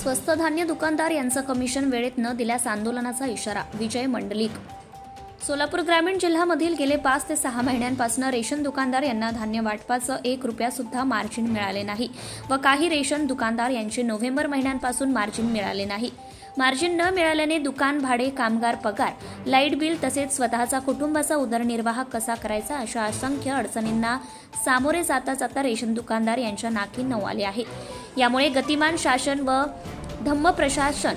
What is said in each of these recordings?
स्वस्त धान्य दुकानदार यांचं कमिशन वेळेत न दिल्यास आंदोलनाचा इशारा विजय मंडलिक. सोलापूर ग्रामीण जिल्ह्यामधील गेले पाच ते सहा महिन्यांपासून रेशन दुकानदार यांना धान्य वाटपाचं एक रुपया सुद्धा मार्जिन मिळाले नाही व काही रेशन दुकानदार यांचे नोव्हेंबर महिन्यांपासून मार्जिन मिळाले नाही. मार्जिन न मिळाल्याने दुकान भाडे कामगार पगार लाइट बिल तसेच स्वतःचा कुटुंबाचा उदरनिर्वाह कसा करायचा अशा असंख्य अडचणींना सामोरे जाता जाता रेशन दुकानदार यांच्या नाकी नऊ आले आहे. यामुळे गतिमान शासन व धम्म प्रशासन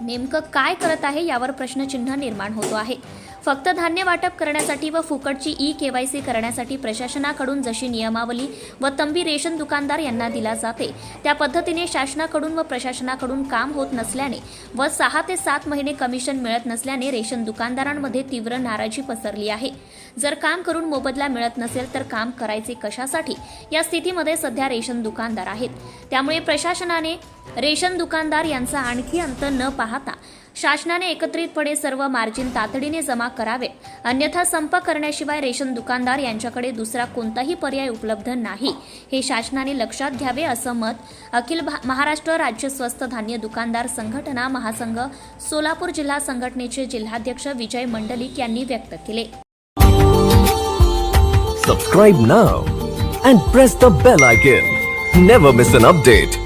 नेमकं काय करत आहे यावर प्रश्नचिन्ह निर्माण होतो आहे. फक्त धान्य वाटप करण्यासाठी व फुकटची ई केवायसी करण्यासाठी प्रशासनाकडून जशी नियमावली व तंबी रेशन दुकानदार यांना दिला जाते त्या पद्धतीने शासनाकडून व प्रशासनाकडून काम होत नसल्याने व सहा ते सात महिने कमिशन मिळत नसल्याने रेशन दुकानदारांमध्ये तीव्र नाराजी पसरली आहे. जर काम करून मोबदला मिळत नसेल तर काम करायचे कशासाठी? या स्थितीमध्ये सध्या रेशन दुकानदार आहेत. त्यामुळे प्रशासनाने रेशन दुकानदार यांचा आणखी अंत न पाहता शासनाने एकत्रितपणे सर्व मार्जिन तातडीने जमा करावे. अन्यथा संप करण्याशिवाय रेशन दुकानदार यांच्याकडे दुसरा कोणताही पर्याय उपलब्ध नाही. हे शासनाने लक्षात घ्यावे असं मत अखिल भा- महाराष्ट्र राज्य स्वस्त धान्य दुकानदार संघटना महासंघ सोलापूर जिल्हा संघटनेचे जिल्हाध्यक्ष विजय मंडलिक यांनी व्यक्त केले. Subscribe now and press the bell icon never miss an update